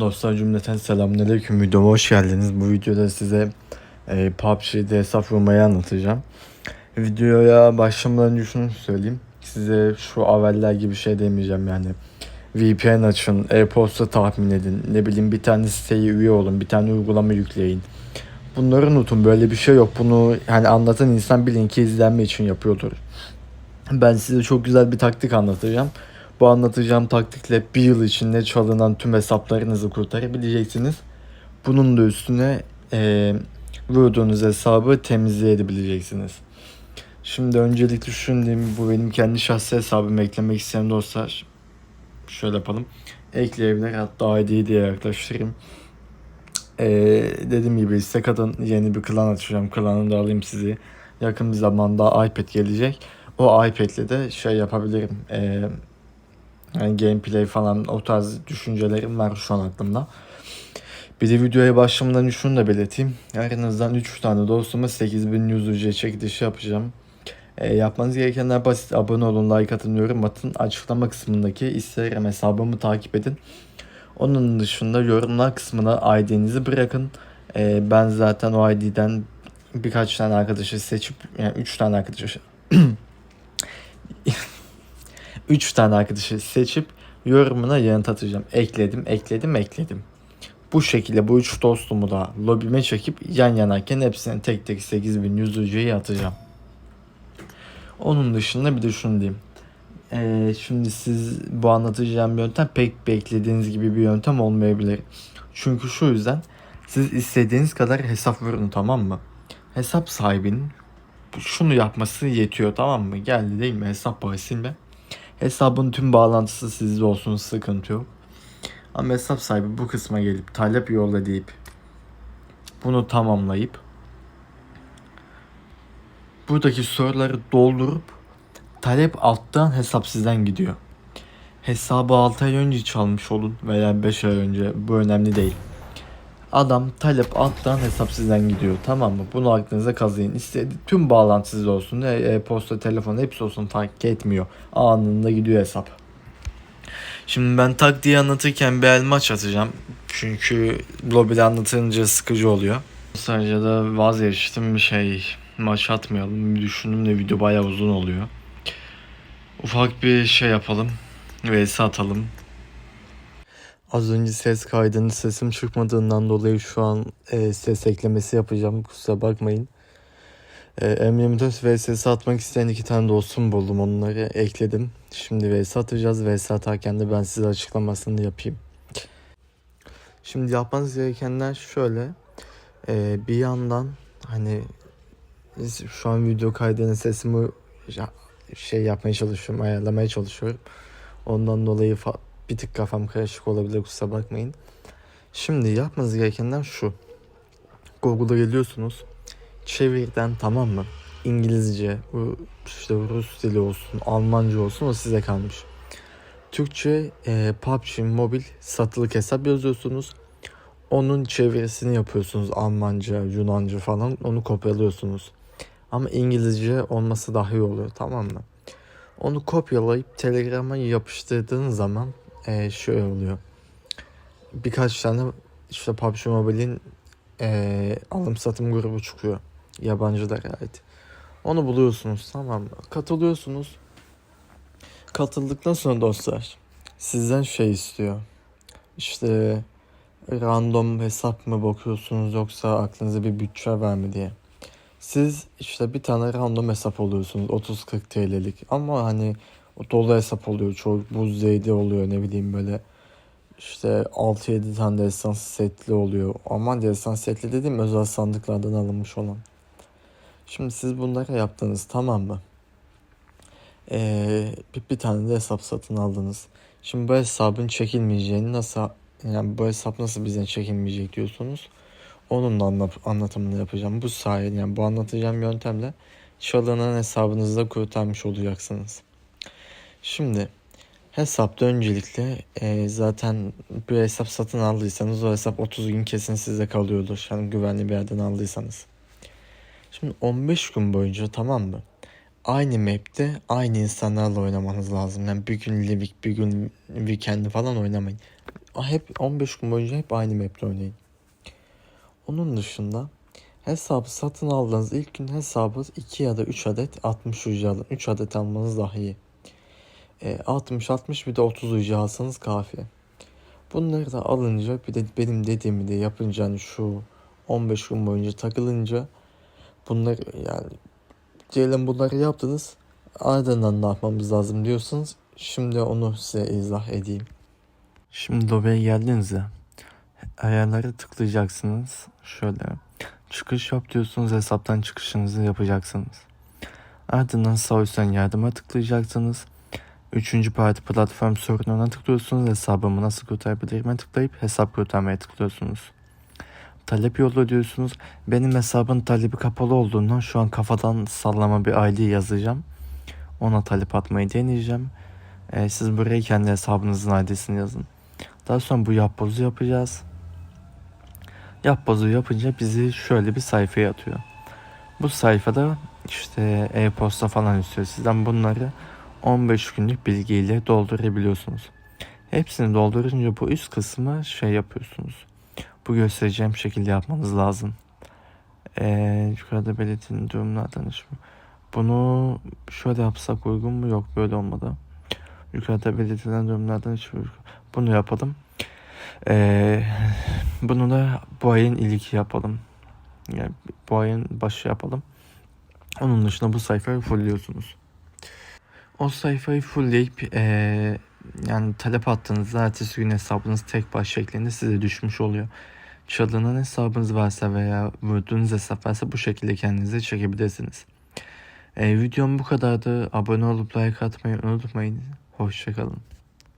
Dostlar cümleten selamünaleyküm videoma hoş geldiniz. Bu videoda size e, PUBG'de hesap vurmayı anlatacağım. Videoya başlamadan önce şunu söyleyeyim. Size şu aveller gibi şey demeyeceğim yani. VPN açın, e-posta tahmin edin, ne bileyim bir tane siteye üye olun, bir tane uygulama yükleyin. Bunları unutun böyle bir şey yok. Bunu hani anlatan insan bilin ki izlenme için yapıyordur. Ben size çok güzel bir taktik anlatacağım. Bu anlatacağım taktikle bir yıl içinde çalınan tüm hesaplarınızı kurtarabileceksiniz. Bunun da üstüne e, vurduğunuz hesabı temizleyebileceksiniz. Şimdi öncelikle diyeyim. Bu benim kendi şahsi hesabımı eklemek isteyen dostlar. Şöyle yapalım. Ekleyebilir. Hatta ID'yi diye yaklaştırayım. E, dediğim gibi istek atın. Yeni bir klan açacağım. Klanı da alayım sizi. Yakın bir zamanda iPad gelecek. O iPad'le de şey yapabilirim. Eee yani gameplay falan o tarz düşüncelerim var şu an aklımda. Bir de videoya başlamadan şunu da belirteyim. Aranızdan 3 tane dostuma 8100 UC çekilişi yapacağım. E, yapmanız gerekenler basit. Abone olun, like atın, yorum atın. Açıklama kısmındaki Instagram hesabımı takip edin. Onun dışında yorumlar kısmına ID'nizi bırakın. E, ben zaten o ID'den birkaç tane arkadaşı seçip yani 3 tane arkadaşı 3 tane arkadaşı seçip yorumuna yanıt atacağım. Ekledim, ekledim, ekledim. Bu şekilde bu üç dostumu da lobime çekip yan yanayken hepsine tek tek 8100 UC'yi atacağım. Onun dışında bir de şunu diyeyim. Ee, şimdi siz bu anlatacağım yöntem pek beklediğiniz gibi bir yöntem olmayabilir. Çünkü şu yüzden siz istediğiniz kadar hesap vurun tamam mı? Hesap sahibinin şunu yapması yetiyor tamam mı? Geldi değil mi hesap parasını be. Hesabın tüm bağlantısı sizde olsun sıkıntı yok. Ama hesap sahibi bu kısma gelip talep yolla deyip bunu tamamlayıp buradaki soruları doldurup talep alttan hesap sizden gidiyor. Hesabı 6 ay önce çalmış olun veya 5 ay önce bu önemli değil. Adam talep alttan hesap sizden gidiyor tamam mı? Bunu aklınıza kazıyın. İstedi tüm bağlantı sizde olsun. E, e-posta, telefon hepsi olsun fark etmiyor. Anında gidiyor hesap. Şimdi ben taktiği anlatırken bir el maç atacağım. Çünkü lobide anlatınca sıkıcı oluyor. Sadece da vazgeçtim bir şey maç atmayalım. Düşündüm de video bayağı uzun oluyor. Ufak bir şey yapalım. Vs atalım. Az önce ses kaydını sesim çıkmadığından dolayı şu an e, ses eklemesi yapacağım. Kusura bakmayın. E, M24 VS'si atmak isteyen iki tane dostum buldum. Onları ekledim. Şimdi VS atacağız. VS atarken de ben size açıklamasını yapayım. Şimdi yapmanız gerekenler şöyle. E, bir yandan hani şu an video kaydının sesimi şey yapmaya çalışıyorum, ayarlamaya çalışıyorum. Ondan dolayı bir tık kafam karışık olabilir kusura bakmayın. Şimdi yapmanız gerekenler şu. Google'a geliyorsunuz. Çevirden tamam mı? İngilizce, işte Rus dili olsun, Almanca olsun o size kalmış. Türkçe e, PUBG mobil satılık hesap yazıyorsunuz. Onun çevirisini yapıyorsunuz Almanca, Yunanca falan onu kopyalıyorsunuz. Ama İngilizce olması daha iyi oluyor tamam mı? Onu kopyalayıp Telegram'a yapıştırdığın zaman e, şöyle oluyor. Birkaç tane işte PUBG Mobile'in e, alım satım grubu çıkıyor. Yabancılara ait. Onu buluyorsunuz tamam mı? Katılıyorsunuz. Katıldıktan sonra dostlar sizden şey istiyor. İşte random hesap mı bakıyorsunuz yoksa aklınıza bir bütçe var mı diye. Siz işte bir tane random hesap oluyorsunuz 30-40 TL'lik ama hani o dolu hesap oluyor çoğu buz zeydi oluyor ne bileyim böyle işte 6-7 tane destan setli oluyor. Aman destan setli dediğim özel sandıklardan alınmış olan. Şimdi siz bunları yaptınız tamam mı? Ee, bir, bir tane de hesap satın aldınız. Şimdi bu hesabın çekilmeyeceğini nasıl yani bu hesap nasıl bizden çekilmeyecek diyorsunuz. Onun da anlat, anlatımını yapacağım. Bu sayede yani bu anlatacağım yöntemle çalınan hesabınızı da kurtarmış olacaksınız. Şimdi hesapta öncelikle e, zaten bir hesap satın aldıysanız o hesap 30 gün kesin size kalıyordur. Yani güvenli bir yerden aldıysanız. Şimdi 15 gün boyunca tamam mı? Aynı map'te aynı insanlarla oynamanız lazım. Yani bir gün Livik, bir gün Weekend'i falan oynamayın. hep 15 gün boyunca hep aynı map'te oynayın. Onun dışında hesabı satın aldığınız ilk gün hesabı 2 ya da 3 adet 60 ucu alın. 3 adet almanız daha iyi. E, 60 60 bir de 30 ucu alsanız kafi. Bunları da alınca bir de benim dediğimi de yapınca hani şu 15 gün boyunca takılınca bunlar yani diyelim bunları yaptınız ardından ne yapmamız lazım diyorsunuz. Şimdi onu size izah edeyim. Şimdi lobiye geldiğinizde ayarları tıklayacaksınız. Şöyle çıkış yap diyorsunuz hesaptan çıkışınızı yapacaksınız. Ardından sağ üstten yardıma tıklayacaksınız. Üçüncü parti platform sorununa tıklıyorsunuz. Hesabımı nasıl kurtarabilirime tıklayıp hesap kurtarmaya tıklıyorsunuz. Talep yolla diyorsunuz. Benim hesabın talebi kapalı olduğundan şu an kafadan sallama bir ID yazacağım. Ona talep atmayı deneyeceğim. Ee, siz buraya kendi hesabınızın ID'sini yazın. Daha sonra bu yapbozu yapacağız. Yapbozu yapınca bizi şöyle bir sayfaya atıyor. Bu sayfada işte e-posta falan istiyor. Sizden bunları 15 günlük bilgiyle doldurabiliyorsunuz. Hepsini doldurunca bu üst kısmı şey yapıyorsunuz. Bu göstereceğim şekilde yapmanız lazım. Ee, yukarıda belirtilen durumlardan hiçbir- Bunu şöyle yapsak uygun mu? Yok böyle olmadı. Yukarıda belirtilen durumlardan hiçbir Bunu yapalım. Ee, bunu da bu ayın ilki yapalım. Yani bu ayın başı yapalım. Onun dışında bu sayfayı fullliyorsunuz. O sayfayı fullleyip eee yani talep attığınızda ertesi gün hesabınız tek baş şeklinde size düşmüş oluyor. Çalınan hesabınız varsa veya vurduğunuz hesap varsa bu şekilde kendinize çekebilirsiniz. Eee videom bu kadardı. Abone olup like atmayı unutmayın. Hoşçakalın.